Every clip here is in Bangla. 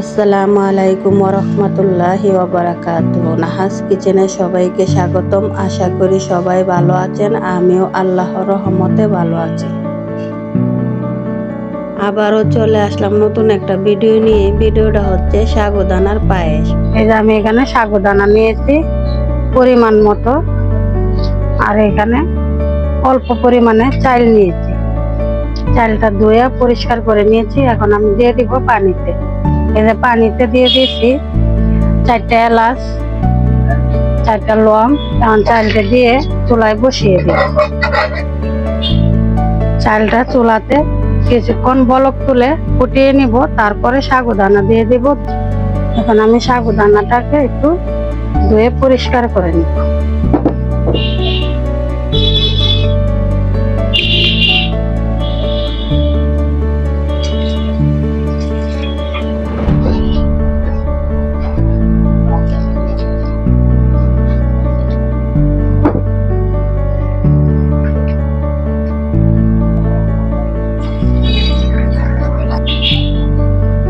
আসসালামু আলাইকুম ওরহমতুল্লাহি ওবরাকাত নাহাস কিচেনে সবাইকে স্বাগতম। আশা করি সবাই ভালো আছেন। আমিও আল্লাহর রহমতে ভালো আছি। আবারও চলে আসলাম নতুন একটা ভিডিও নিয়ে। ভিডিওটা হচ্ছে সাগুদানার পায়েস। এই যে আমি এখানে সাগুদানা নিয়েছি পরিমাণ মতো। আর এখানে অল্প পরিমাণে চাল নিয়েছি। চালটা ধুয়ে পরিষ্কার করে নিয়েছি। এখন আমি দিয়ে দিব পানিতে। এই পানিতে দিয়ে দিয়েছি। চারটা এলাচ, চারটা লং, এখন চালটা দিয়ে চুলায় বসিয়ে দিই। চালটা চুলাতে কিছুক্ষণ বলক তুলে ফুটিয়ে নিব, তারপরে সাগুদানা দিয়ে দিব। এখন আমি সাগুদানাটাকে একটু ধুয়ে পরিষ্কার করে নিব।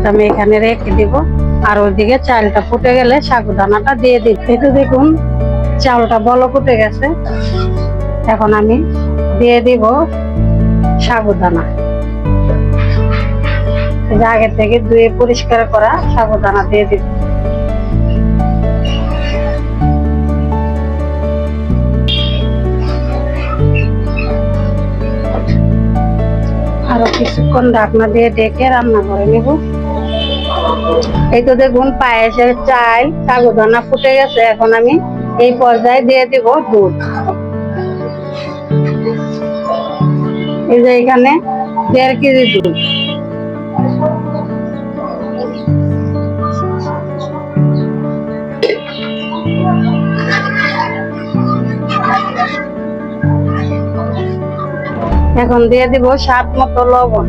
আমি এখানে রেখে দিব। আর ওইদিকে চালটা ফুটে গেলে সাগুদানাটা দিয়ে দিই এই তো দেখুন, চালটা বলো ফুটে গেছে। এখন আমি দিয়ে দিব সাগুদানা। আগে থেকে ধুয়ে পরিষ্কার করা সাগুদানা দিয়ে দিব। আরও কিছুক্ষণ ঢাকনা দিয়ে ডেকে রান্না করে নেব। এই তো দেখুন পায়েসের চাল সাগুদানা ফুটে গেছে, এখন আমি এই পর্যায়ে দিয়ে দিব দুধ। এই যে এখানে দেড় কেজি দুধ। এখন দিয়ে দিব স্বাদ মতো লবণ।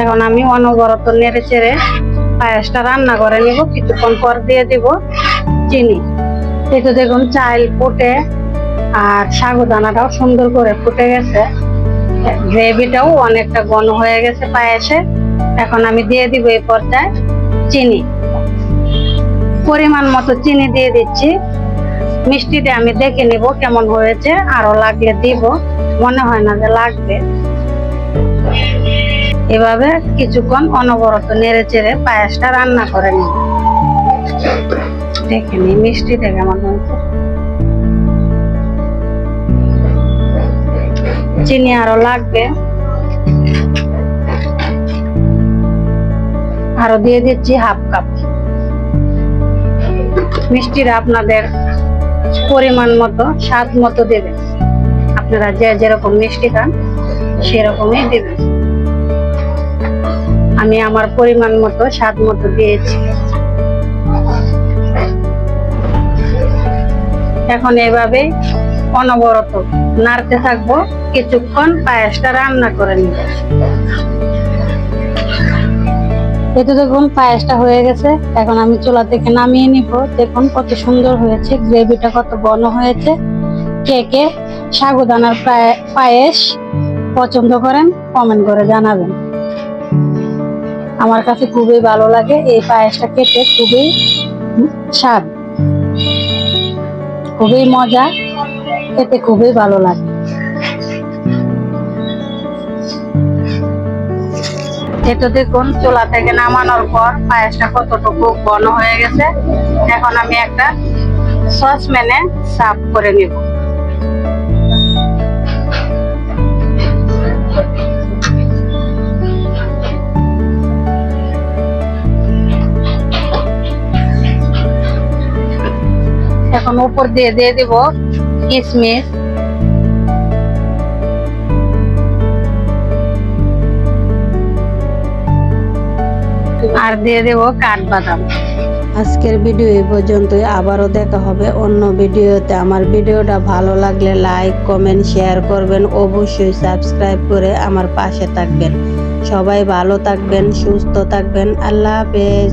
এখন আমি অনবরত নেড়ে চেড়ে পায়েসটা রান্না করে নিব, কিছুক্ষণ পর দিয়ে দিব চিনি। এই তো দেখুন, চাল ফুটে আর সাগুদানাটাও সুন্দর করে ফুটে গেছে। গ্রেভিটাও অনেকটা ঘন হয়ে গেছে পায়েসে। এখন আমি দিয়ে দিব এই পর্যায়ে চিনি। পরিমাণ মতো চিনি দিয়ে দিচ্ছি। মিষ্টিতে আমি দেখে নিব কেমন হয়েছে আরও লাগলে দিব। মনে হয় না যে লাগবে। এভাবে কিছুক্ষণ অনবরত নেড়ে চেড়ে পায়েসটা রান্না করে নিব দেখে নি মিষ্টিটা কেমন হয়েছে। চিনি আরও লাগবে। আরও দিয়ে দিচ্ছি হাফ কাপ। মিষ্টিটা আপনাদের পরিমাণ মতো, স্বাদ মতো দেবেন। আপনারা যে যেরকম মিষ্টি খান, সেরকমই দেবেন। আমি আমার পরিমাণ মতো, স্বাদ মতো দিয়েছি। এখন এভাবে অনবরত নাড়তে থাকব। কিছুক্ষণ পায়েসটা রান্না করে নিব। এতে দেখুন পায়েসটা হয়ে গেছে। এখন আমি চুলা থেকে নামিয়ে নিব। দেখুন কত সুন্দর হয়েছে। গ্রেভিটা কত ঘন হয়েছে। কে কে সাগুদানার পায়ে- পায়েস পছন্দ করেন কমেন্ট করে জানাবেন। আমার কাছে খুবই ভালো লাগে। এই পায়েসটা খেতে খুবই স্বাদ। খুবই মজা। খেতে খুবই ভালো লাগে। এটা দেখুন, চুলা থেকে নামানোর পর পায়েসটা কতটুকু ঘন হয়ে গেছে। এখন আমি একটা সসপ্যানে সাফ করে নিব। এখন উপর দিয়ে দিয়ে দিব কিশমিশ আর দিয়ে দেব কাঠবাদাম। আজকের ভিডিও এই পর্যন্তই, আবারও দেখা হবে অন্য ভিডিওতে। আমার ভিডিওটা ভালো লাগলে লাইক, কমেন্ট, শেয়ার করবেন। অবশ্যই সাবস্ক্রাইব করে আমার পাশে থাকবেন। সবাই ভালো থাকবেন, সুস্থ থাকবেন। আল্লাহ হাফেজ।